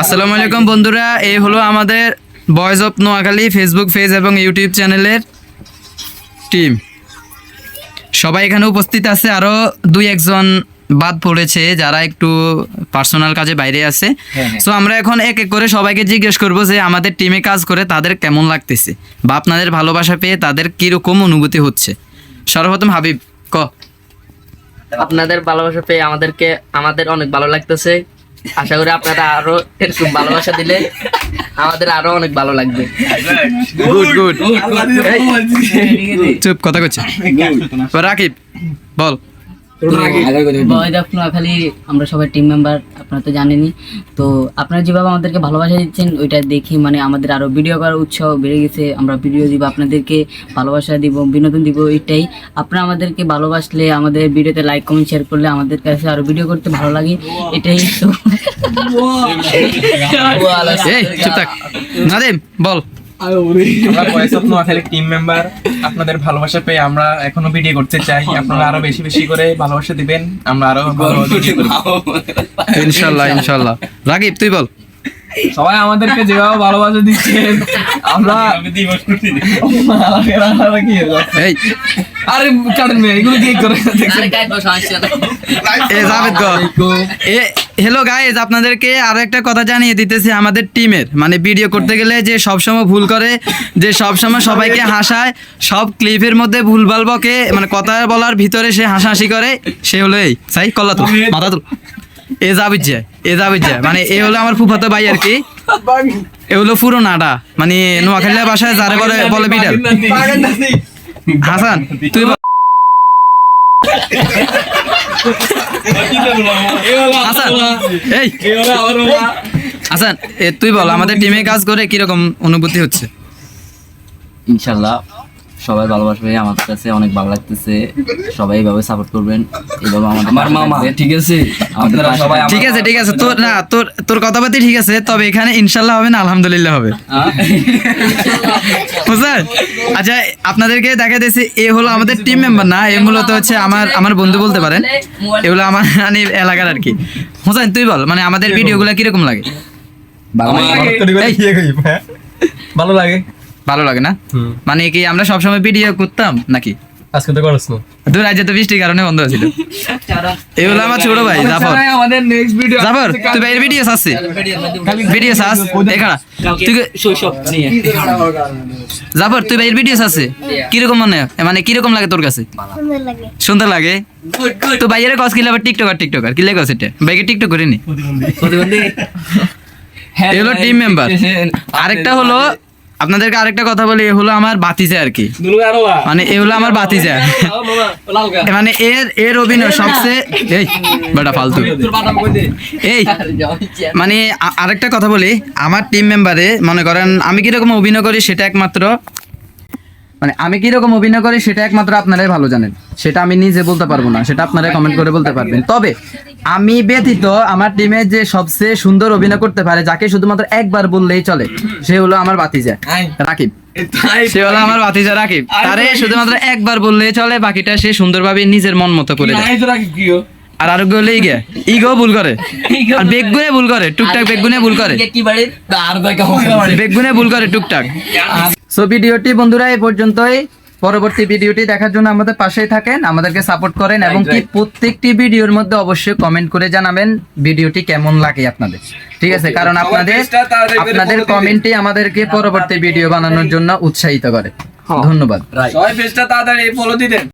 আসসালামু আলাইকুম বন্ধুরা এই হলো আমাদের boys of Noakhali Facebook page এবং ইউটিউব চ্যানেলের টিম সবাই এখানে উপস্থিত আছে আরও দুই একজন বাদ পড়েছে যারা একটু পার্সোনাল কাজে বাইরে আছে। সো আমরা এখন এক এক করে সবাইকে জিজ্ঞেস করব যে আমাদের টিমে কাজ করে তাদের কেমন লাগতেছে বা আপনাদের ভালোবাসা পেয়ে তাদের কীরকম অনুভূতি হচ্ছে? সর্বপ্রথম হাবিব ক। আপনাদের ভালোবাসা পেয়ে আমাদেরকে আমাদের অনেক ভালো লাগতেছে। আশা করি আপনারা আরও এরকম ভালোবাসা দিলে আমাদের আরও অনেক ভালো লাগবে। গুড গুড চুপ কথা করছে রাকিব বল। নোয়াখালী আমরা সবাই টিম মেম্বার আপনারা তো জানেনই। তো আপনারা যেভাবে আমাদেরকে ভালোবাসা দিচ্ছেন ওইটা দেখি মানে আমাদের আরও ভিডিও করার উৎসাহ বেড়ে গেছে। আমরা ভিডিও দিব আপনাদেরকে ভালোবাসা দিব বিনোদন দিব এটাই। আপনারা আমাদেরকে ভালোবাসলে আমাদের ভিডিওতে লাইক কমেন্ট শেয়ার করলে আমাদের কাছে আরও ভিডিও করতে ভালো লাগে। এটাই তো। এই চুপ থাক। নাদিম বল। আমরা voice of Noakhali team member আপনাদের ভালোবাসা পেয়ে আমরা এখনও ভিডিও করতে চাই। আপনারা আরও বেশি বেশি করে ভালোবাসা দিবেন। আমরা আরও ভালো ইনশাল্লাহ ইনশাল্লাহ। রাকিব তুই বল। সবাই আমাদেরকে যেভাবে ভালোবাসা দিচ্ছেন আমরা এই। আরে কাটেন এগুলো কি করে এ জাভেদ গো। এ হ্যালো গাইজ আপনাদেরকে আরও একটা কথা জানিয়ে দিতেছি আমাদের টিমের। মানে ভিডিও করতে গেলে যে সবসময় ভুল করে যে সবসময় সবাইকে হাসায় সব ক্লিপের মধ্যে ভুলভাল বকে মানে কথা বলার ভিতরে সে হাসাহাসি করে সে হলো এই। সাই কল্লা তো মাথা তুল এ যাবিজ যায় এ যাবিজ যায় মানে এ হলো আমার ফুফাতো ভাই আর কি। এ হলো পুরো নাডা মানে নোয়াখালী বাসায় যারে বলে বলে বিড়াল। হাসান তুই। হাসান তুই বল আমাদের টিমে কাজ করে কীরকম অনুভূতি হচ্ছে? ইনশাল্লাহ সবাই ভালোবাসবে আমার কাছে অনেক ভালো লাগতেছে। সবাই এইভাবে সাপোর্ট করবেন এইভাবে আমাদের আমার মামা ঠিক আছে? আপনারা সবাই ঠিক আছে ঠিক আছে তোর না তোর তোর কথাবার্তা ঠিক আছে তবে এখানে ইনশাল্লাহ হবে না আলহামদুলিল্লাহ হবে। বুঝলেন? আচ্ছা আপনাদেরকে দেখা দিয়েছে এ হলো আমাদের টিম মেম্বার না এ মূলত হচ্ছে আমার আমার বন্ধু বলতে পারেন। এগুলো আমার মানে এলাকার আর কি। হোসেন তুই বল মানে আমাদের ভিডিওগুলো কীরকম লাগে? ভালো লাগে। ভালো লাগে না? মানে কি আমরা সবসময় ভিডিও করতাম নাকি? আজকে তো করছ না। দু রাজ্যে তো বৃষ্টির কারণে বন্ধ ছিল এই হলো আমার ছোট ভাই জাফর। আমাদের নেক্সট ভিডিও জাফর তুই ভাইয়ের ভিডিও আছে ভিডিও এখানে তুই শৈশব নিয়ে। জাফর তুই ভিডিও আছে কীরকম মনে হয়? মানে কীরকম লাগে তোর কাছে? সুন্দর লাগে। তো ভাইয়ের কস কিলে আবার টিকটকার টিকটকার কি লেগে এটা ভাইকে টিকটক করিনি? এই হলো টিম মেম্বার আরেকটা হলো আপনাদেরকে আরেকটা কথা বলি, এ হলো আমার বাতিজা আর কি। মানে এ হলো আমার বাতিজা। মানে এর এর অভিনয় সবচেয়ে এই, বেটা ফালতু। এই মানে আরেকটা কথা বলি, আমার টিম মেম্বারে মনে করেন আমি কীরকম অভিনয় করি, সেটা একমাত্র মানে আমি কীরকম অভিনয় করি সেটা একমাত্র আপনারাই ভালো জানেন। সেটা আমি নিজে বলতে পারব না সেটা আপনারা কমেন্ট করে বলতে পারবেন। তবে আমি ব্যতীত আমার টিমে যে সবচেয়ে সুন্দর অভিনয় করতে পারে যাকে শুধুমাত্র একবার বললেই চলে সে হলো আমার বাতিজা রাকিব। সে হলো আমার বাতিজা রাকিব। তারে শুধুমাত্র একবার বললেই চলে বাকিটা সে সুন্দরভাবে নিজের মন মতো করে দেয়। আর আরোগ্য হলে ইগে ইগো ভুল করে। আর বেগুনে ভুল করে টুকটাক বেগুনে ভুল করে। বেগুনে ভুল করে টুকটাক। সো ভিডিওটি বন্ধুরা এই পর্যন্তই। পরবর্তী ভিডিওটি দেখার জন্য আমাদের পাশেই থাকেন আমাদেরকে সাপোর্ট করেন এবং কি প্রত্যেকটি ভিডিওর মধ্যে অবশ্যই কমেন্ট করে জানাবেন ভিডিওটি কেমন লাগে আপনাদের। ঠিক আছে? কারণ আপনাদের আপনাদের কমেন্টই আমাদেরকে পরবর্তী ভিডিও বানানোর জন্য উৎসাহিত করে। ধন্যবাদ। তাড়াতাড়ি ফলো দিতেন